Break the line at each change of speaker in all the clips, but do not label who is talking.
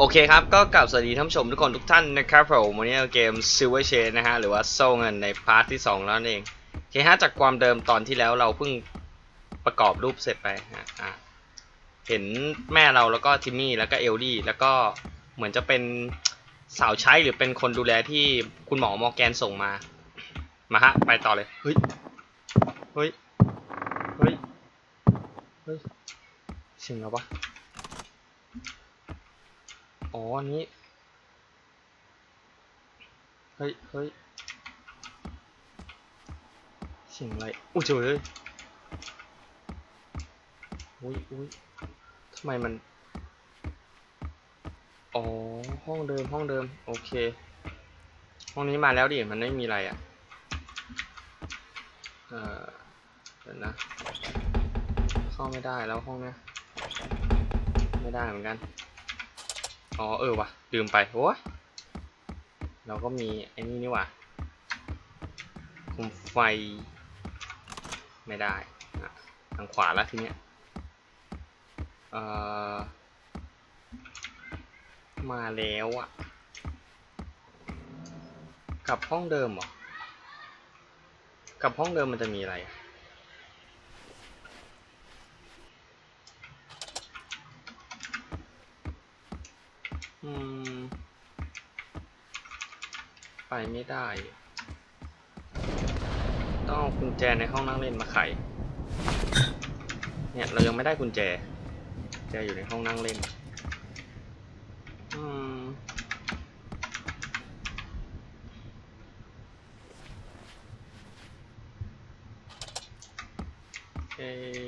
โอเคครับ ก็กลับสวัสดีท่านผู้ชมทุกคนทุกท่านนะครับผมวันนี้เราเกม Silver Chain นะฮะ หรือว่าโซ่เงินในพาร์ทที่ 2 แล้วนั่นเองเคฮะจากความเดิมตอนที่แล้วเราเพิ่งประกอบรูปเสร็จไปฮะอะเห็นแม่เราแล้วก็ทิมมี่แล้วก็เอลดี้แล้วก็เหมือนจะเป็นสาวใช้หรือเป็นคนดูแลที่คุณหมอมอร์แกนส่งมา มาฮะ ไปต่อเลยเฮ้ยเฮ้ยเฮ้ยเฮ้ยเสียงอะไรวะ อ๋ออันนี้ เฮ้ยเฮ้ยเสียงอะไรอุ้ยเจอเลยอุ้ยอุ้ยทำไมมัน อ๋อ ห้องเดิม ห้องเดิม โอเค ห้องนี้มาแล้วดิ มันไม่มีอะไรอะ เออเดี๋ยวนะ เข้าไม่ได้แล้วห้องเนี้ย ไม่ได้เหมือนกัน อ๋อเออว่ะลืมไปโอ้ยเราก็มีไอ้นี่นี่ว่ะคุมไฟ ไม่ได้ทางขวาแล้วทีเนี้ยเออมาแล้วอะ กลับห้องเดิมเหรอกลับห้องเดิมมันจะมีอะไรอะ ไปไม่ได้ ต้องเอากุญแจในห้องนั่งเล่นมาไข เนี่ย เรายังไม่ได้กุญแจ แจอยู่ในห้องนั่งเล่น อืมเอะ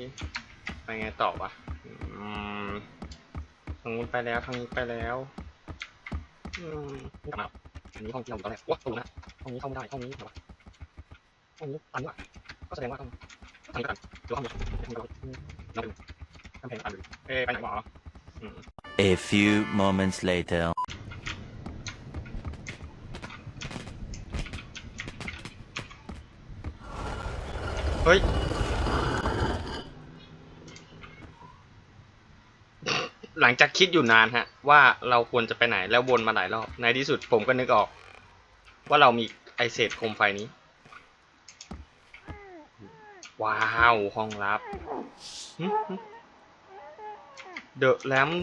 ไปไงต่อวะอืมทางนู้นไปแล้วทางนี้ไปแล้ว กลับมาอันนี้ห้องที่เราอยู่ตอนแรกว้าตูนะห้องนี้เข้าไม่ได้ห้องนี้เหรอวะห้องนี้ตันว่ะก็แสดงว่าต้องทางนี้ก่อนหรือว่าห้องนี้ห้องนี้เราเราดูทำเพลงตันดูเอ๊ะไปไหนวะอืม
A few moments later.
เฮ้ย หลั งจากคิดอยู่นานฮะ ว่าเราควรจะไปไหนแล้ววนมาหลายรอบ ในที่สุดผมก็นึกออก ว่าเรามีไอเศษโคมไฟนี้ ว้าว ห้องลับ The Lamp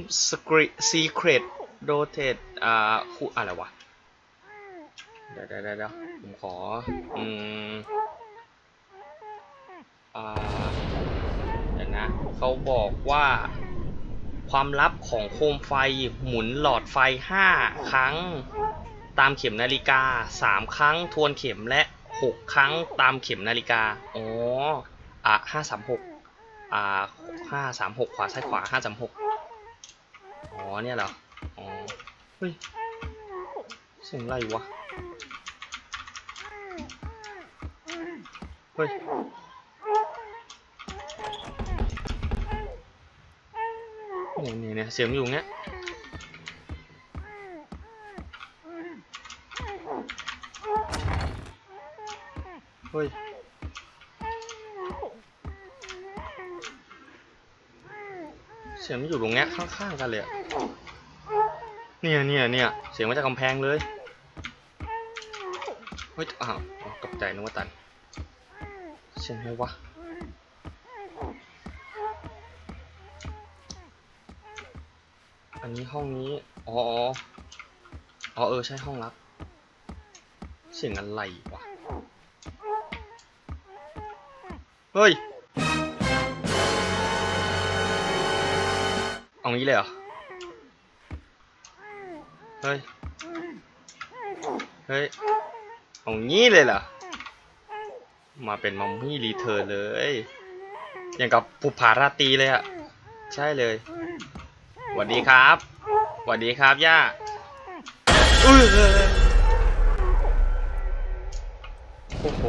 Secret Rotate อ่าคุอะไรวะ เดี๋ยวเดี๋ยวเดี๋ยวผมขอ อืม อ่า เดี๋ยวนะ เขาบอกว่า ความลับของโคมไฟหมุนหลอดไฟ 5 ครั้ง ตามเข็มนาฬิกา 3 ครั้งทวนเข็มและ 6 ครั้งตามเข็มนาฬิกา อ๋อ อะ536อ่า536ขวาซ้ายขวา536อ๋อเนี่ยเหรอ อ๋อ เฮ้ยเสียงอะไรวะ เฮ้ย เนี่ยเนี่ยเนี่ยเสียงอยู่เงี้ยเฮ้ยเสียงมันอยู่ตรงเนี้ยข้างๆกันเลยอะเนี่ยเนี่ยเนี่ยเสียงมาจากกำแพงเลยเฮ้ยอ้าวตกใจนึกว่าตัน เสียงอะไรวะ นนี้ห้องนี้ อ๋ออ๋อเออใช่ห้องลับ เสียงอะไรวะ เฮ้ย เอางี้เลยเหรอ เฮ้ย เฮ้ย เอางี้เลยเหรอ มาเป็นมัมมี่รีเทิร์นเลย อย่างกับปุผาราตีเลยอะ ใช่เลย วัสดีครับสวัสดีครับย่าอุ้ยโอ้โห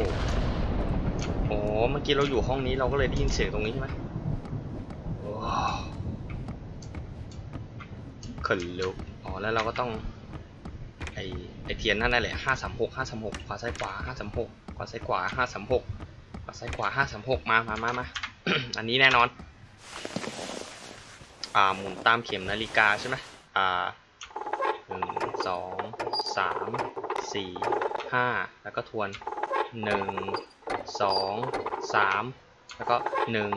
โอ้เมื่อกี้เราอยู่ห้องนี้เราก็เลยได้ยินเสียงตรงนี้ใช่ไหมว้าวขนลุกอ๋อ แล้วเราก็ต้อง ไอไอเทียนนั่นนั่นแหละห้าสามหกห้าสามหกขวาซ้ายขวาห้าสามหกขวาซ้ายขวาห้าสามหกขวาซ้ายขวาห้าสามหกมามามามาอันนี้แน่นอน อ่าหมุนตามเข็มนาฬิกาใช่ไหมอ่าสองสามสี่ห้าแล้วก็ทวนหนึ่งสองสามแล้วก็หนึ่ง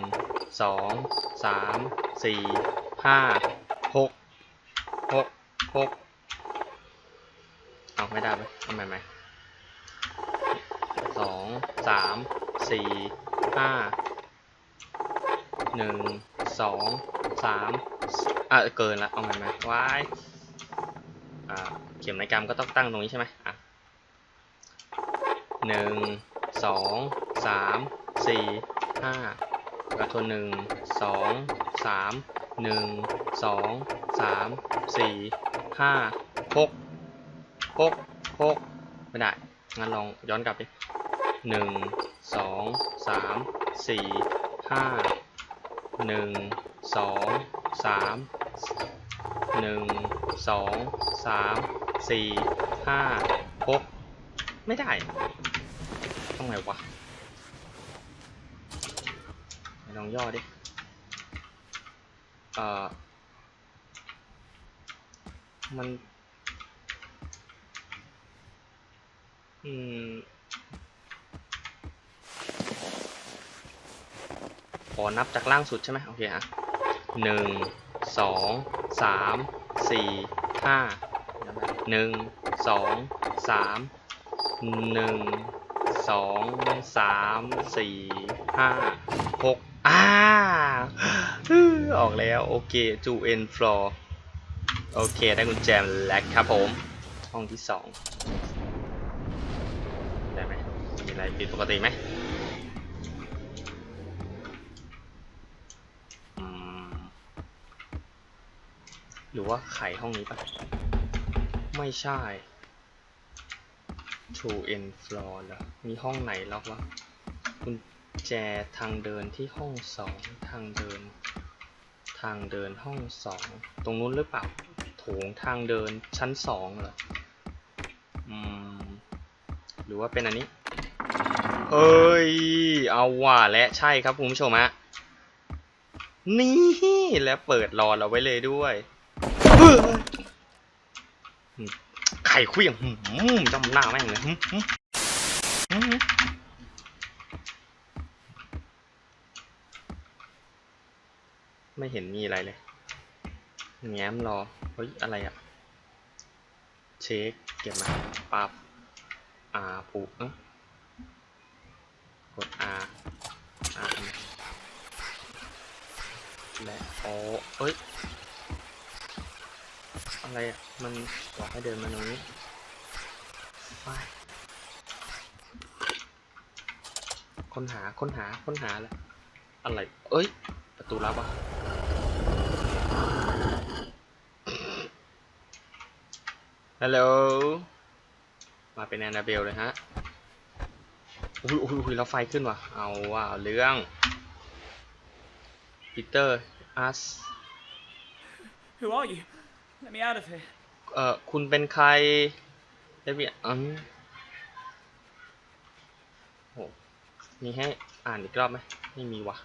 สองสามสี่ห้าหกหกหกเอาไม่ได้ไหมทำไมไหมสองสามสี่ห้าหนึ่งสอง สามอะเกินละเอาใหม่ไหมวายอ่าเข็มนาฬิกามก็ต้องตั้งตรงนี้ใช่ไหมอะหนึ่งสองสามสี่ห้าแล้วก็ทนหนึ่งสองสามหนึ่งสองสามสี่ห้าหกหกหกไม่ได้งั้นลองย้อนกลับดิหนึ่งสองสามสี่ห้าหนึ่ง สองสามหนึ่งสองสามสี่ห้าหกไม่ได้ต้องไงวะลองย่อดิ เอ่อ มัน อืมขอนับจากล่างสุดใช่ไหมโอเคอะ หนึ่งสองสามสี่ห้าหนึ่งสองสามหนึ่งสองสามสี่ห้าหกอ่าออกแล้ว โอเคจูเอ็นฟลอร์โอเค ได้กุญแจแล้วครับผม ห้องที่สองได้ไหมมีอะไรผิดปกติไหม หรือว่าไขห้องนี้ปะไม่ใช่ True End Floor เหรอมีห้องไหนล็อกวะกุญแจทางเดินที่ห้องสองทางเดิน ทางเดินห้องสองตรงนู้นหรือเปล่าโถงทางเดินชั้นสองเหรออืมหรือว่าเป็นอันนี้เอ้ย เอาว่าและใช่ครับคุณผู้ชมฮะนี่ และเปิดรอเราไว้เลยด้วย ไข่เคลี้ยงหืมจำหน้าแม่งเลยไม่เห็นมีอะไรเลยแง้มรอ เฮ้ย อะไรอะเช็ค เก็บมาปั๊บ R ผูกเอ้กด R R ทำไมและโอเอ้ย อะไรอะ มันบอกให้เดินมาตรงนี้ไปค้นหาค้นหาค้นหาแล้วอะไร เอ้ย ประตูลับอะฮัลโหล มาเป็นแอนนาเบลเลยฮะ อุ้ยอุ้ยอุ้ยแล้วไฟขึ้นว่ะ เอาว่ะเอาเรื่องปีเตอร์อัส
Who are you? Let me out of here.
เอ่อคุณเป็นใครเดวิดอืมโหมีให้อ่านอีกรอบไหมไม่มีว่ะ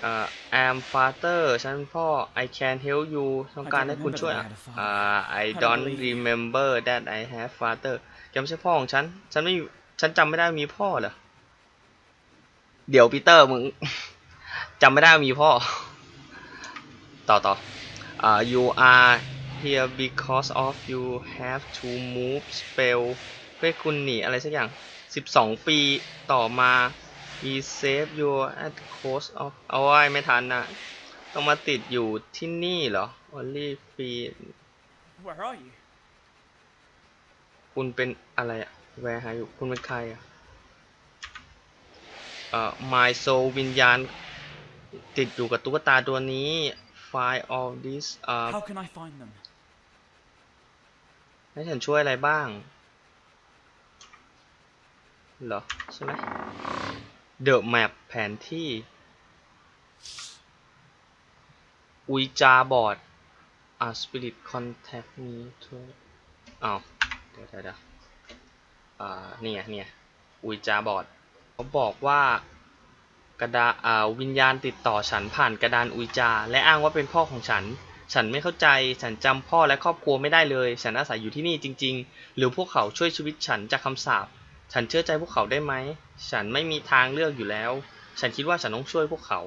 เอ่อ I'm father ฉันพ่อ I can help you ต้องการให้คุณช่วยอะอ่า I don't remember that I have father แกไม่ใช่พ่อของฉัน ฉันไม่มีฉันจำไม่ได้ว่ามีพ่อเหรอ เดี๋ยวปีเตอร์มึง จำไม่ได้ว่ามีพ่อ ต่อต่อ อ่า you are here because of you have to move spell เพื่อคุณหนีอะไรสักอย่าง 12 ปีต่อมา we save you at cost of เอาไว้ไม่ทันนะต้องมาติดอยู่ที่นี่เหรอ only free
Where are you?
คุณเป็นอะไรอะ where are you คุณเป็นใครอะเอ่อ my soul วิญญาณ ติดอยู่กับตุ๊กตาตัวนี้ find all this เอ่อ
How can I find them?
ให้ฉันช่วยอะไรบ้าง เหรอ ใช่ไหม The Map แผนที่ อุยจาบอร์ดอ่า Spirit Contact me to อ้าวเดี๋ยวเดี๋ยวเดี๋ยวอ่า เนี่ยเนี่ยอุยจาบอร์ดเขาบอกว่า กระดาวิญญาณติดต่อฉันผ่านกระดานอุยจา และอ้างว่าเป็นพ่อของฉัน ฉันไม่เข้าใจ ฉันจำพ่อและครอบครัวไม่ได้เลย ฉันอาศัยอยู่ที่นี่จริง ๆ หรือพวกเขาช่วยชีวิตฉันจากคำสาป ฉันเชื่อใจพวกเขาได้ไหม ฉันไม่มีทางเลือกอยู่แล้ว ฉันคิดว่าฉันต้องช่วยพวกเขา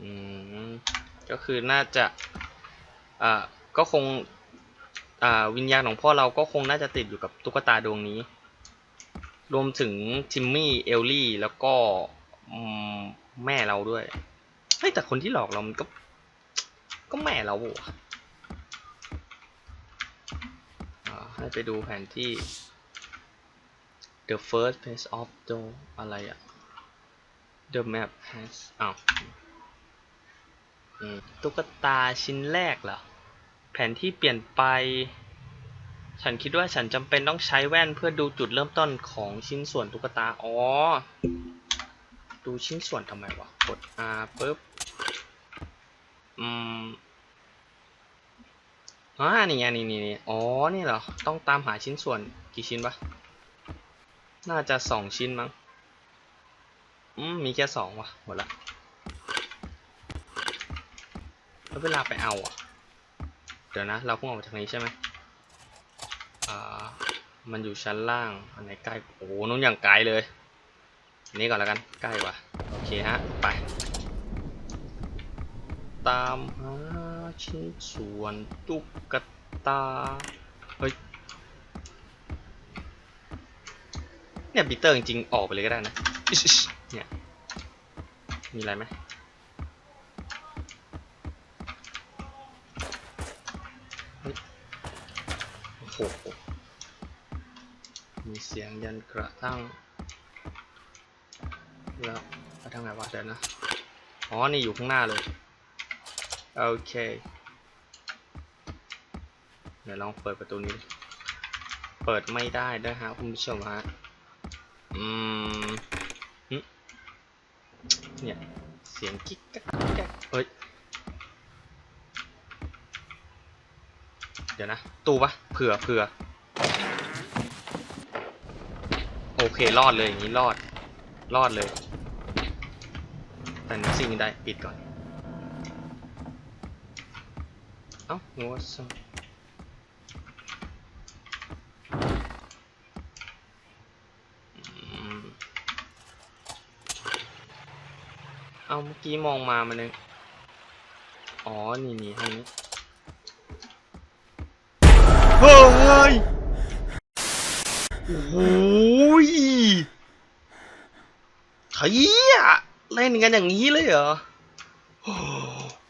อืมก็คือน่าจะอ่าก็คงอ่าวิญญาณของพ่อเราก็คงน่าจะติดอยู่กับตุ๊กตาดวงนี้ รวมถึงทิมมี่เอลลี่แล้วก็แม่เราด้วยเฮ้ยแต่คนที่หลอกเรามันก็ ก็แม่เราโวะอ่าให้ไปดูแผนที่ the first place of the อะไรอะ the map has อ้าวตุ๊กตาชิ้นแรกเหรอ แผนที่เปลี่ยนไป ฉันคิดว่าฉันจำเป็นต้องใช้แว่นเพื่อดูจุดเริ่มต้นของชิ้นส่วนตุ๊กตา อ๋อ ดูชิ้นส่วนทำไมวะ กด R ปุ๊บ อืมอ่านี่ไงนี่นี่นี่อ๋อ นี่เหรอ ต้องตามหาชิ้นส่วนกี่ชิ้นปะน่าจะสองชิ้นมั้ง อืม มีแค่สองวะหมดละ แล้วเวลาไปเอาอะ เดี๋ยวนะ เราเพิ่งออกมาจากนี้ใช่ไหม อ่ามันอยู่ชั้นล่าง อันไหนใกล้ โอ้โหนู้นอย่างไกลเลย นี้ก่อนแล้วกัน ใกล้กว่ะโอเคฮะ ไป ตามหาชิ้นส่วนตุ๊กตา เฮ้ย เนี่ยปีเตอร์จริงๆ ออกไปเลยก็ได้นะ เนี่ย มีอะไรไหม เสียงยันกระทั่งแล้วไปทางไหนวะเดี๋ยวนะ อ๋อ นี่อยู่ข้างหน้าเลย โอเค เดี๋ยวลองเปิดประตูนี้ เปิดไม่ได้ด้วยฮะคุณผู้ชมฮะ อืมเนี่ย เสียงกิ๊กกักกิ๊กกักเฮ้ย เดี๋ยวนะ ตู้ปะเผื่อเผื่อ โอ เครอดเลยอย่างนี้รอด รอดเลยแต่นึกสิ่งได้ปิดก่อน เอ้างัวซเอาเมื่อกี้มองมามันนึงอ๋อ นี่นี่ทางนี้เฮ้ย โอ้โหย เฮียเล่นกันอย่างนี้เลยเหรอ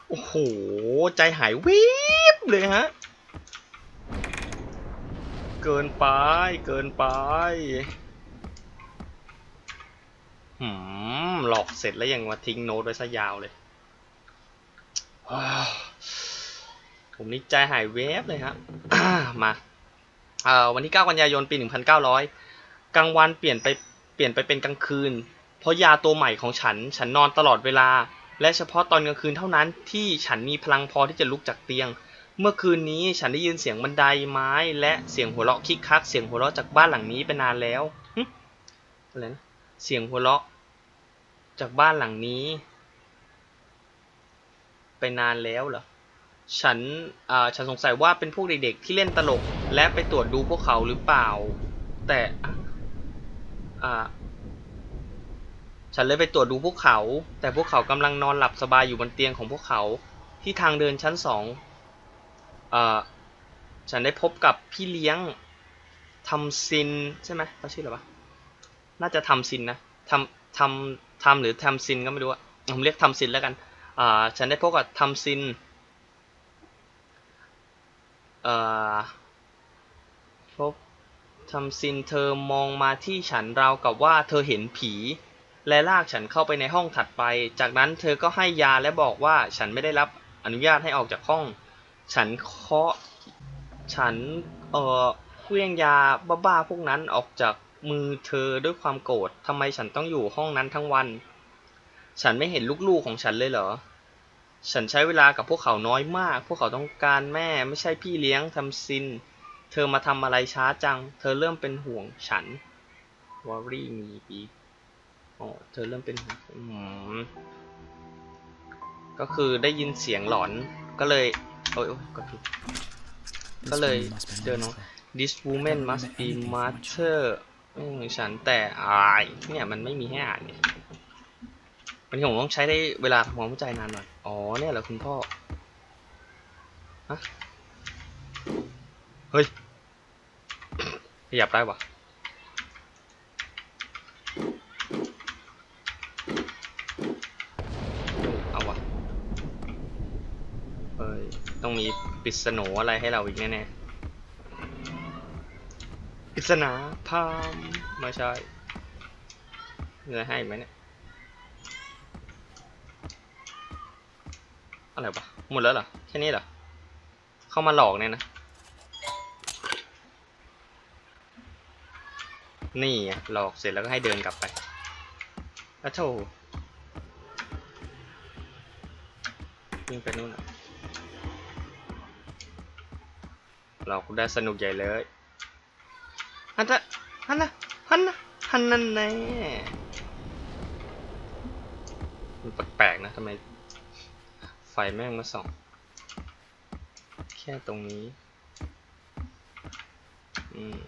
โอ้โห ใจหายวิบเลยฮะ เกินไป เกินไปหืมหลอกเสร็จแล้วยังมาทิ้งโน้ตไว้ซะยาวเลย ผมนี่ใจหายเวบเลยฮะมาวันที่ 9 กันยายน ปี 1900 กลางวันเปลี่ยนไปเปลี่ยนไปเป็นกลางคืน เพราะยาตัวใหม่ของฉันฉันนอนตลอดเวลา และเฉพาะตอนกลางคืนเท่านั้นที่ฉันมีพลังพอที่จะลุกจากเตียง เมื่อคืนนี้ฉันได้ยินเสียงบันไดไม้ และเสียงหัวเราะคิกคัก เสียงหัวเราะจากบ้านหลังนี้ไปนานแล้วอะไรนะเสียงหัวเราะ จากบ้านหลังนี้ ไปนานแล้วเหรอฉันอ่าฉันสงสัยว่าเป็นพวกเด็กๆที่เล่นตลก และไปตรวจดูพวกเขาหรือเปล่า แต่อ่า ฉันเลยไปตรวจดูพวกเขา แต่พวกเขากำลังนอนหลับสบายอยู่บนเตียงของพวกเขาที่ทางเดินชั้นสองเอ่อ ฉันได้พบกับพี่เลี้ยงทำซินใช่ไหมเขาชื่ออะไรวะ น่าจะทำซินนะทำทำทำหรือทำซินก็ไม่รู้อะผมเรียกทำซินแล้วกัน อ่า ฉันได้พบกับทำซิน เอ่อ พบทำซินเธอมองมาที่ฉันราวกับว่าเธอเห็นผี และลากฉันเข้าไปในห้องถัดไป จากนั้นเธอก็ให้ยาและบอกว่าฉันไม่ได้รับอนุญาตให้ออกจากห้อง ฉันเคาะ ฉัน เอ่อเคลื่องยาบ้าๆพวกนั้นออกจากมือเธอด้วยความโกรธทำไมฉันต้องอยู่ห้องนั้นทั้งวัน ฉันไม่เห็นลูกๆของฉันเลยเหรอ ฉันใช้เวลากับพวกเขาน้อยมาก พวกเขาต้องการแม่ไม่ใช่พี่เลี้ยงทำซิน เธอมาทำอะไรช้าจัง เธอเริ่มเป็นห่วงฉัน worry me ปี อ๋อเธอเริ่มเป็นห่วงอืมก็คือได้ยินเสียงหลอนก็เลยโอ้ยโอ้ยก็ผิดก็เลยเดินออก This woman must be mother อืมฉันแต่อายเนี่ยมันไม่มีให้อ่านเนี่ยวันนี้ผมต้องใช้ได้เวลาทำความเข้าใจนานหน่อย อ๋อเนี่ยเหรอคุณพ่อ ฮะ เฮ้ย ขยับได้ปะเอาวะเฮ้ย ต้องมีปริศนูอะไรให้เราอีกแน่ๆปริศนาพามไม่ใช่มีอะไรให้ไหมเนี่ย อะไรวะ หมดแล้วเหรอ แค่นี้เหรอ เข้ามาหลอกเนี่ยนะ นี่หลอกเสร็จแล้วก็ให้เดินกลับไปแล้วโถวิ่งไปนู่นอะ เราก็ได้สนุกใหญ่เลยฮันนะฮันนะฮันนะฮันนั่นแน่มันแปลกๆนะทำไม ไฟแม่งมาส่อง แค่ตรงนี้ อืม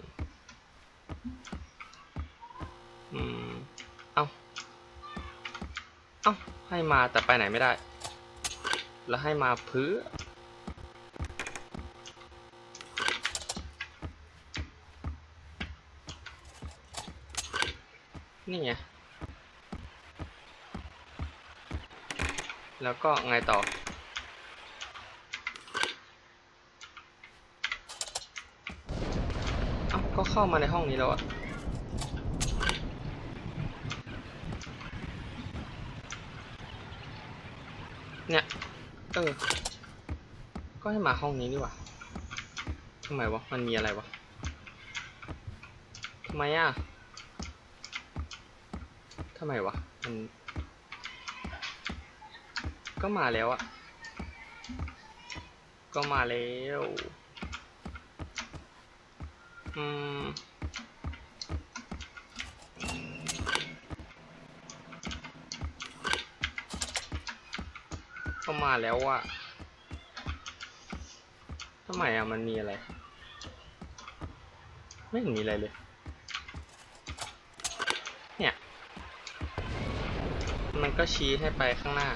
อืม เอ้าเอ้าให้มาแต่ไปไหนไม่ได้ แล้วให้มาเพื่อ นี่ไง แล้วก็ไงต่อเอ้าก็เข้ามาในห้องนี้แล้วอะเนี่ย เออ ก็ให้มาห้องนี้นี่หว่าทำไมวะ มันมีอะไรวะทำไมอะำไมวะ มัน ก็มาแล้วอะก็มาแล้ว อืมก็มาแล้วอะทำไมอะมันมีอะไร ไม่เห็นมีอะไรเลยเนี่ย มัน ก็ชี้ให้ไปข้างหน้า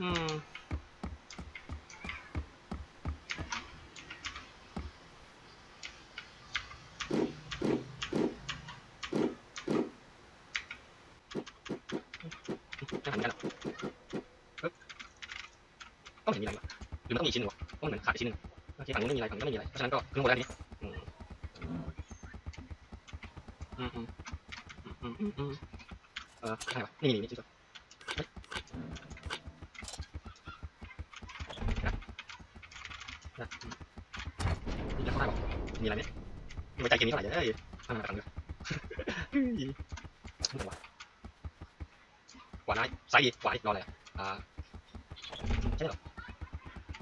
อืมไกันหรอกปึ๊บก็ไม่เห็นมีอะไรวะหรือมันต้องมีชิ้นหนึ่งวะก็มันเหมือนขาดอีกชิ้นหนึ่งโอเคฝั่งนู้นไม่มีอะไรฝั่งนี้ก็ไม่มีอะไรเพราะฉะนั้นก็ครึ่งหมดแล้วทีนี้อืมอืมอืมอืมอืมอืมเออใช่ปะนี่นี่นี่ชิ้นสุดเฮ้ยเดี๋ยวเดี๋ยวนี่แล้วเข้าได้ปะมีอะไรเนี่ไม่ใจเกมนี้เท่าไหร่เลยเอ้ยทำมาฝั่งเดียวเฮ้ยไม่ไหวขวาน้ายซ้ายดีขวาดิรออะไรอ่า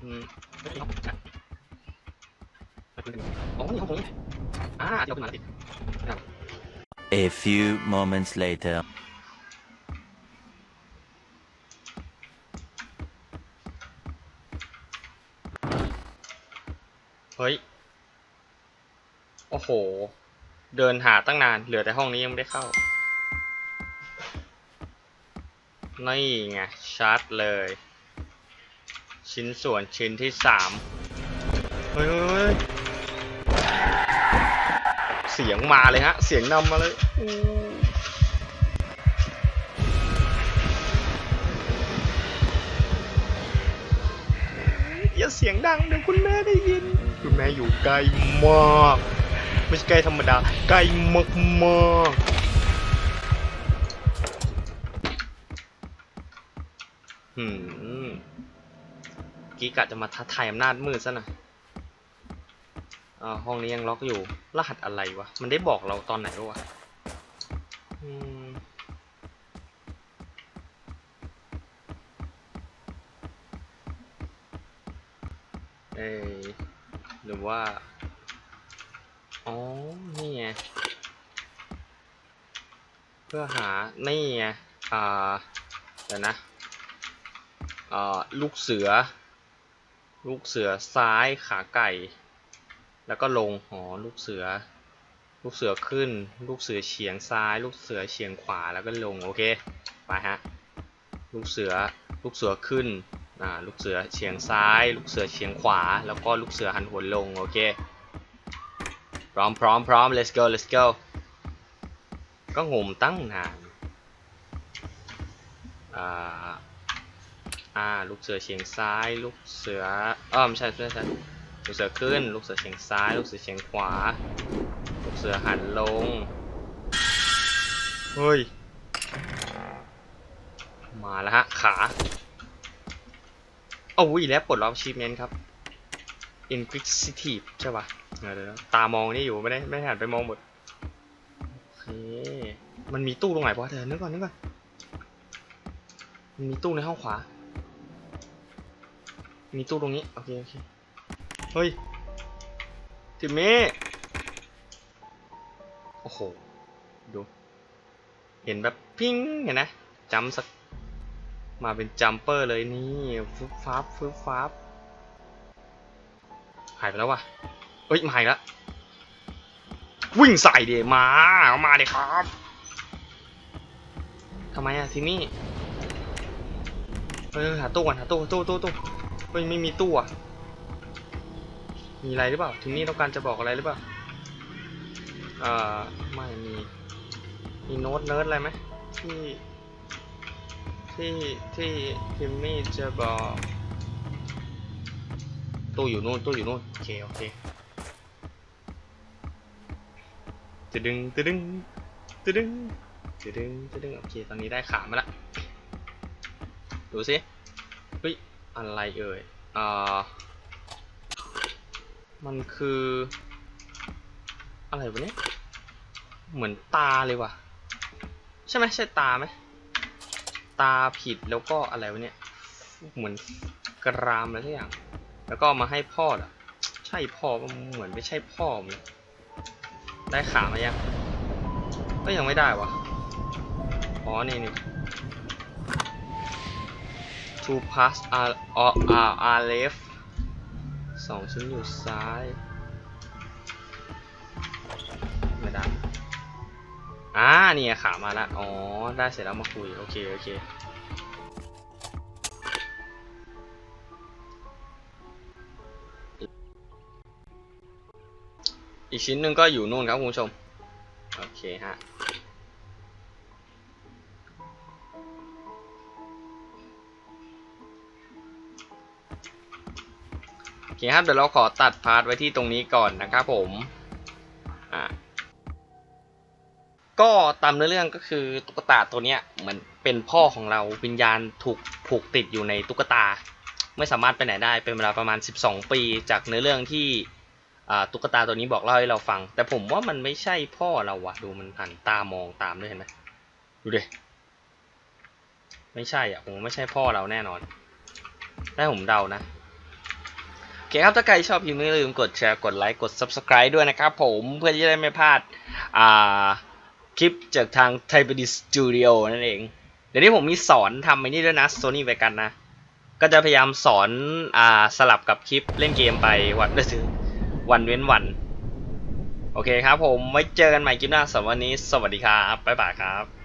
อืมไม่ใช่ห้องใช่ไม่คุ้นกันอ๋อนี่ห้องตรงนี้อ่าที่เราขึ้นมาแล้วดิ
A few moments later.
เฮ้ย โอ้โห เดินหาตั้งนาน เหลือแต่ห้องนี้ยังไม่ได้เข้า นี่ไงชัดเลย ชิ้นส่วนชิ้นที่สามเฮ้ยเสียงมาเลยฮะ เสียงนำมาเลยอู้ย่าเสียงดังเดี๋ยวคุณแม่ได้ยิน คุณแม่อยู่ไกลมาก ไม่ใช่ใกลธรรมดา ไกลมากมากๆหืม กี้กะจะมาท้าทายอำนาจมืดซะหน่อยอ่าห้องนี้ยังล็อกอยู่ รหัสอะไรวะ มันได้บอกเราตอนไหนวะวะอืมเอ้ยหรือว่า อ๋อ นี่ไง เพื่อหา นี่ไง อ่า เดี๋ยวนะ อ่า ลูกเสือ ลูกเสือซ้ายขาไก่ แล้วก็ลงหอลูกเสือ ลูกเสือขึ้น ลูกเสือเฉียงซ้าย ลูกเสือเฉียงขวาแล้วก็ลงโอเคไปฮะลูกเสือลูกเสือขึ้นอ่าลูกเสือเฉียงซ้าย ลูกเสือเฉียงขวา แล้วก็ลูกเสือหันหัวลงโอเคพร้อมพร้อมพร้อม let's go let's go ก็งมตั้งนานอ่า อ่าลูกเสือเฉียงซ้าย ลูกเสือเออไม่ใช่ไม่ใช่ลูกเสือขึ้น ลูกเสือเฉียงซ้าย ลูกเสือเฉียงขวา ลูกเสือหันลง เฮ้ย มาแล้วฮะ ขาโอ้ยแล้วปลดล็อกชีพเมนครับ inquisitive ใช่ปะเดี๋ยวเดี๋ยวนะตามองนี่อยู่ไม่ได้ไม่หันไปมองหมดโอเคมันมีตู้ตรงไหนวะเดี๋ยวนึกก่อนนึกก่อนมันมีตู้ในห้องขวา มีตู้ตรงนี้ โอเค โอเค เฮ้ยทิมมี่โอ้โห ดู เห็นแบบปิ้งเห็นนะจำสัก มาเป็นจัมเปอร์เลยนี่ฟึบฟับฟึบฟับหายไปแล้ววะเอ้ย มาอีกแล้ว วิ่งใส่เดียมา เอามาเดียครับทำไมอะทีนี่เออหาตู้ก่อนหาตู้ตู้ตู้ตู้ เฮ้ยไม่มีตู้อะมีอะไรหรือเปล่าทีนี่ต้องการจะบอกอะไรหรือเปล่าเอ่อไม่มีมีโน้ตเนิร์ดอะไรไหมที่ที่ที่พิมมี่จะบอกตู้อยู่นู่นตู้อยู่นู่นโอเคโอเคจะดึงจะดึงจะดึงจะดึงจะดึงโอเคตอนนี้ได้ขามาละดูสิ อะไรเอ่ยอ่ามันคือ อะไรวะเนี่ยเหมือนตาเลยว่ะ ใช่ไหมใช่ตาไหมตาผิดแล้วก็อะไรวะเนี่ย เหมือนกรามอะไรสักอย่าง แล้วก็มาให้พ่ออะใช่พ่อเหมือนไม่ใช่พ่อมเลยได้ขามายังก็ยังไม่ได้วะอ๋อนี่นี่ to pass r r r r left สองชิ้นอยู่ซ้าย ไม่ได้ อ่านี่ขามาล้วอ๋อ ได้เสร็จแล้วมาคุย โอเค โอเค อีกชิ้นหนึ่งก็อยู่นู่นครับคุณผู้ชม โอเคฮะ เคครับเดี๋ยวเราขอตัดพาร์ทไว้ที่ตรงนี้ก่อนนะครับผมอ่าก็ตามเนื้อเรื่องก็คือตุ๊กตาตัวเนี้ยเหมือนเป็นพ่อของเราวิญญาณถูกผูกติดอยู่ในตุ๊กตา ไม่สามารถไปไหนได้เป็นเวลาประมาณ 12 ปี จากเนื้อเรื่องที่อ่าตุ๊กตาตัวนี้บอกเล่าให้เราฟัง แต่ผมว่ามันไม่ใช่พ่อเราวะดูมันหันตามองตามด้วยเห็นไหมดูดิไม่ใช่อะผมไม่ใช่พ่อเราแน่นอนได้ผมเดานะ เคครับ ถ้าใครชอบคลิปนี้อย่าลืมกดแชร์ กดไลค์ กด subscribe ด้วยนะครับผมเพื่อที่จะได้ไม่พลาดอ่าคลิปจากทาง t h a i p e d i Studio นั่นเอง เดี๋ยวนี้ผมมีสอนทำไอ้นี่ด้วยนะ Sony Vegas นนะ ก็จะพยายามสอนอ่าสลับกับคลิปเล่นเกมไปวันวันเว้นวัน โอเคครับผมไว้เจอกันใหม่คลิปหน้าสำหรับวันนี้ สวัสดีครับ บ๊ายบายครับ